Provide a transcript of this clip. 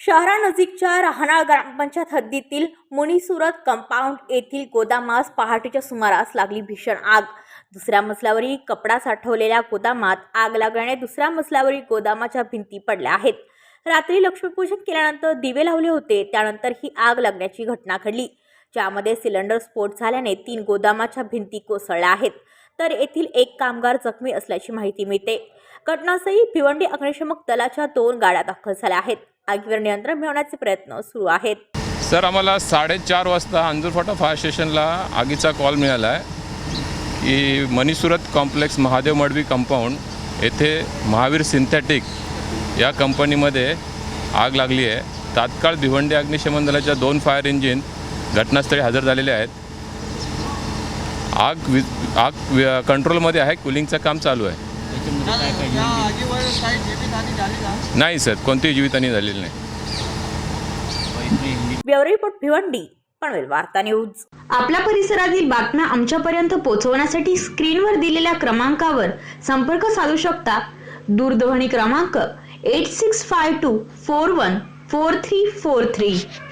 शहरानजीकच्या राहणार ग्रामपंचायत हद्दीतील मुनिसुरत कंपाऊंड येथील गोदामास पहाटेच्या सुमारास लागली भीषण आग. दुसऱ्या मजल्यावरील कपडा साठवलेल्या गोदामात आग लागल्याने दुसऱ्या मजल्यावरील गोदामाच्या भिंती पडल्या आहेत. रात्री लक्ष्मीपूजन केल्यानंतर दिवे लावले होते. त्यानंतर ही आग लागण्याची घटना घडली. ज्यामध्ये सिलेंडर स्फोट झाल्याने तीन गोदामाच्या भिंती कोसळल्या आहेत. तर येथील एक कामगार जखमी असल्याची माहिती मिळते. घटनास्थळी भिवंडी अग्निशमक दलाच्या दोन गाड्या दाखल झाल्या आहेत. आगीवर नियंत्रण मिळवण्याचे प्रयत्न सुरू आहेत. सर आम्हाला साडेचार वाजता अंजूरफाटा फायर स्टेशनला आगीचा कॉल मिळाला आहे की मनीसुरत कॉम्प्लेक्स महादेव मडवी कंपाऊंड येथे महावीर सिंथेटिक या कंपनीमध्ये आग लागली आहे. तात्काळ भिवंडी अग्निशमन दलाच्या दोन फायर इंजिन घटनास्थळी हजर झालेले आहेत. आग वि आग कंट्रोलमध्ये आहे कूलिंगचं काम चालू आहे. नाही सर कोणतीही जीवितहानी झालेली नाही. ब्युरो रिपोर्ट भिवंडी पनवेल वार्ता न्यूज. आपल्या परिसरातील बातम्या आमच्यापर्यंत पोहोचवण्यासाठी स्क्रीनवर दिलेल्या क्रमांकावर संपर्क साधू शकता. दूरध्वनी क्रमांक 8652414343